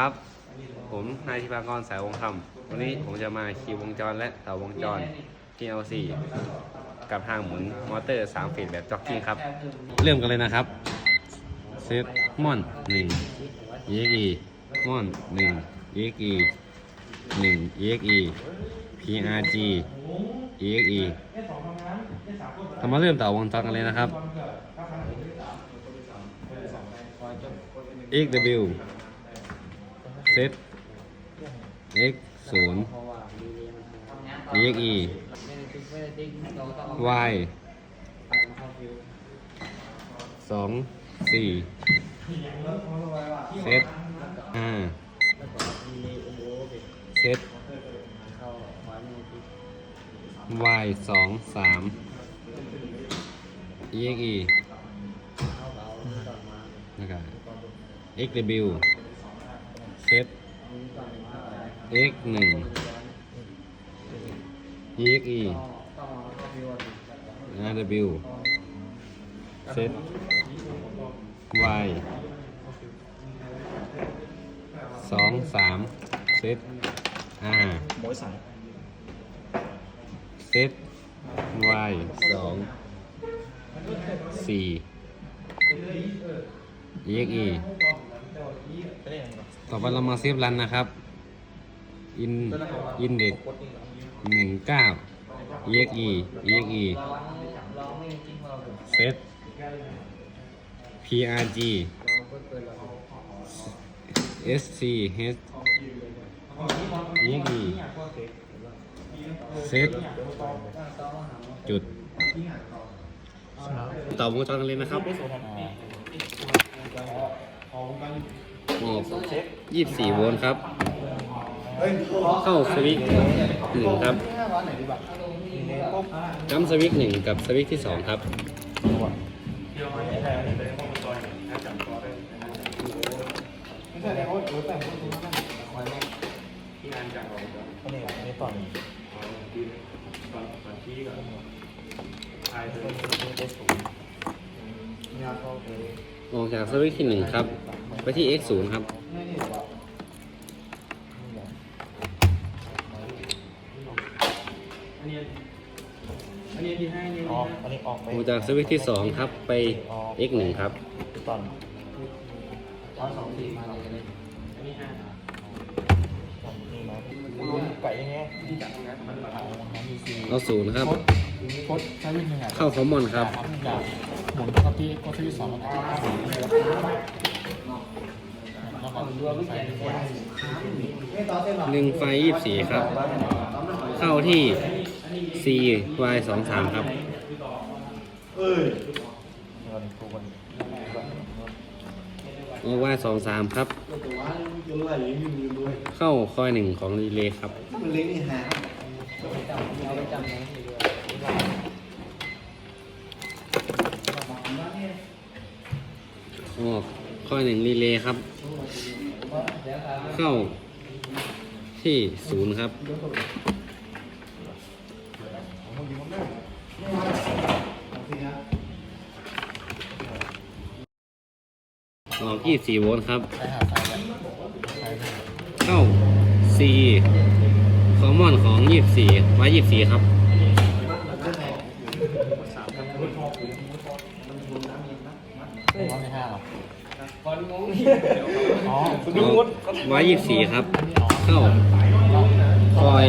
ครับ ผมนายธิพากรสายวงคำวันนี้ผมจะมาคีย์วงจรและต่อวงจร TLC กับทางหมุนมอเตอร์3ฟีดแบบจ็อกกิ้งครับ เริ่มกันเลยนะครับ เซตมอน1 EXE มอน1 EXE 1 EXE PRG EXE เรามาเริ่มต่อวงจรกันเลยนะครับ XW เซต X 0 EXE Y สองสี่เซตห้าเซต Y สองสาม EXE นะครับ XW เซต X หนึ่ง EXE w เซต Y สองสามเซต R หมวยสั่งเซต Y สองสี่ EXE ต่อไปเรามาเซฟรันนะครับ อิน อินเด็กหนึ่งเก้า exe exe เย็กอีเซต prg sc h exe เซต จุดต่อวงจรกันเลยนะครับ นี่ยี่สิบสี่โวลต์ครับ เข้าสวิตช์หนึ่งครับจัมสวิตช์หนึ่งกับสวิตช์ที่สองครับอันนี้อันนี้ตอนเนี่ยก็คือออกจากสวิตช์ที่หนึ่งครับ ไปที่ x ศูนย์ครับอ๋ออันนี้ออกไปออกจากสวิตช์ที่สองครับไป x หนึ่งครับตอนตอนสองสี่มาเราจะเล่นอันนี้ห้านี่มาไก่ยังไงที่จับนะมันมีสี่เอาศูนย์ครับโค้ดใช้วิ่งยังไงเข้าคอมมอนครับจากหมุนครับที่ก็ที่สองแล้วก็ หนึ่งไฟยี่สี่ครับ เข้าที่ c y สองสามครับเออก y สองสามครับ เข้าคอยหนึ่งของรีเลย์ครับออกข้อหนึ่งรีเลย์ครับ เข้าที่ศูนย์ครับ ออกที่สี่โวลต์ครับใช้าใส่กันใช้เข้า C คอมมอนของยี่สี่ไว้ยี่สี่ครับ อ๋อไว้ยี่สี่ครับ เข้าคอย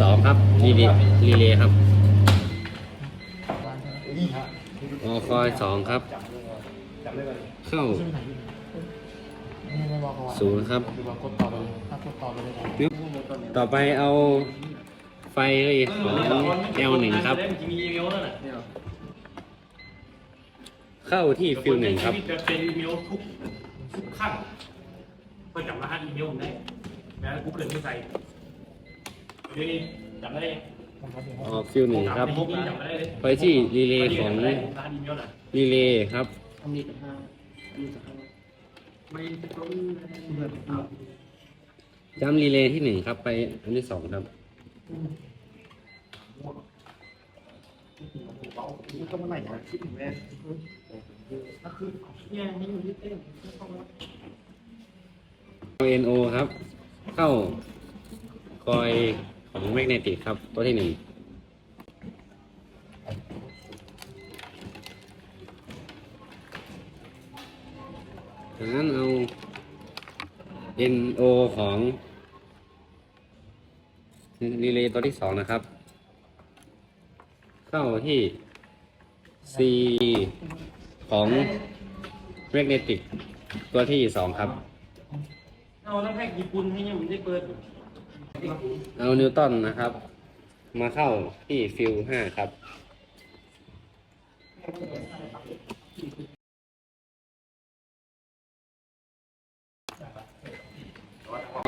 สองครับรีเลย์รีเลย์ครับออคอยสองครับ เข้าศูนย์ครับ ต่อไปถ้าไปเลยปึ๊บต่อไปเอาไฟของ L หนึ่งครับ เข้าที่ฟิวหนึ่งครับ เป็นอีเมลทุกทุกขั้นเพื่อจำรหัสอีเมลผมได้ แล้วกูเกิดที่ใส่เดี๋ยวนี้จำได้ออกฟิวหนึ่งครับในนี้จำได้เลยไปที่รีเลย์ของรหัสอีเมลน่ะรีเลย์ครับไม่ต้องจำรีเลย์ที่หนึ่งครับ ไปอันที่สองครับก็มาไหนนะคิดถึงแม่ก็คือเนี่ยไม่อยู่ที่เต้นไม่ต้องรับไป NO ครับ เข้าคอยของแมกเนติกครับ ตัวที่หนึ่งจากนั้นเอา NO ของรีเลย์ตัวที่สองนะครับ เข้าที่ C ของแมกเนติกตัวที่สองครับ เอาแล้วแพ็กญี่ปุ่นให้ยังไม่ได้เปิดเอานิวตันนะครับ มาเข้าที่ฟิลห้าครับ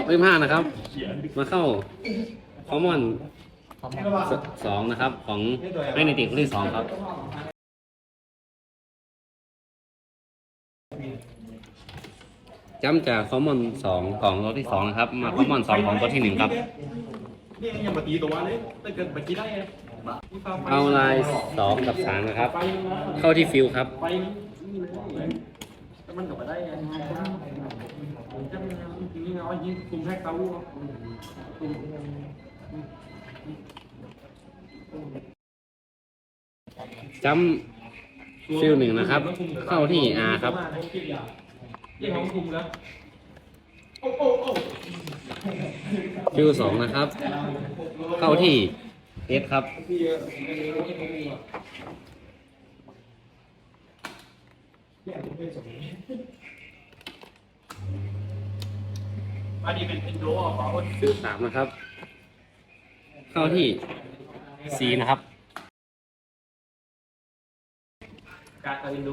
ฟิลห้านะครับ มาเข้าคอมมอนสองนะครับ ของแมกเนติกที่สองครับ จำจากคอมมอนสองของตัวที่สองนะครับ มาคอมมอนสองของตัวที่หนึ่งครับ เนี่ยยังมาตีตัวเลยถ้าเกิดมากี้ได้ไงเอาลายสองกับสามนะครับ เข้าที่ฟิลครับ ไปแต่มันกลับมาได้ไงจะยิงเอายิงคุมแพ็กเต้าลูกจำฟิลหนึ่งนะครับ เข้าที่ R ครับ ยังของคุมแล้วฟิลสองนะครับ เข้าที่ S ครับอันนี้เป็นเป็นโดอะของฟิลสามนะครับ เข้าที่ C นะครับ การตาลินโด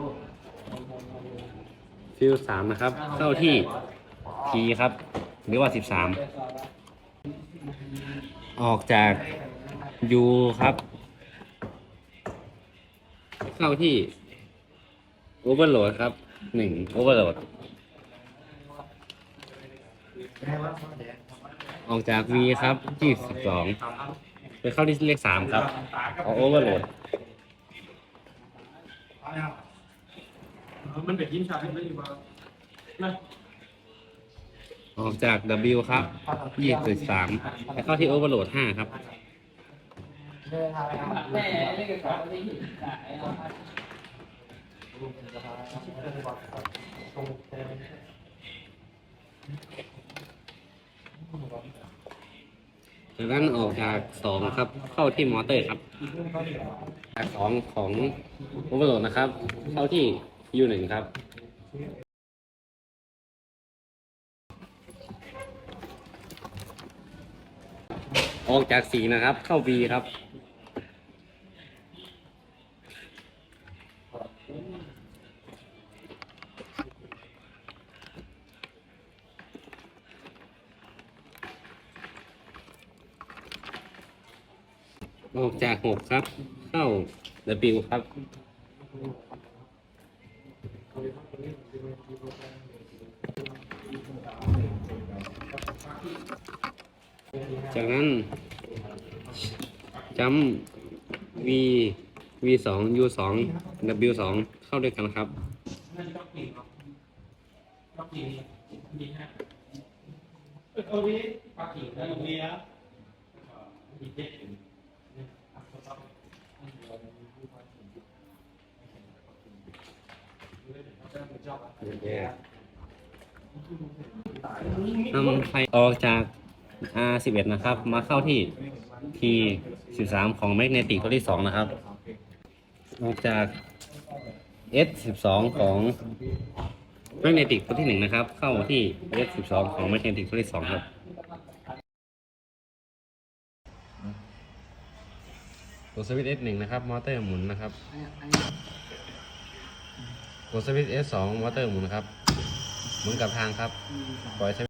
ฟิลสามนะครับ เข้าที่ T ครับ หรือว่าสิบสามออกจาก U ครับ เข้าที่ Overload ครับหนึ่ง Overload ออกจาก V ครับที่สิบสองไปเข้าที่เลขสามครับออก Overload มันเป็นยินชาที่ไม่ดีกว่านะออกจาก W ครับยี่สิบสามไปเข้าที่ Overload ห้าครับ จากนั้นออกจากสองครับ เข้าที่มอเตอร์ครับ จากสองของ Overload นะครับ เข้าที่ U หนึ่งครับ ออกจากสีนะครับ เข้า V ครับออกจากหกครับ เข้า W ครับ จากนั้นจำ V V สอง U สอง W สองเข้าด้วยกันครับน่าจะต้อเก่งเนาะต้ออวิปักกิ่งได้อยู่ดีนะดีเจ็ด นำไฟออกจาก R 11 นะครับ มาเข้าที่ T 13 ของแมกเนติกตัวที่ 2 นะครับ ออกจาก S 12 ของแมกเนติกตัวที่ 1 นะครับ เข้าที่ S 12 ของแมกเนติกตัวที่ 2 ครับตัวสวิตช์ S 1 นะครับ มอเตอร์หมุนนะครับ กดสวิตช์ S 2 มอเตอร์หมุนนะครับ หมุนกับทางครับ ปล่อยสวิตช์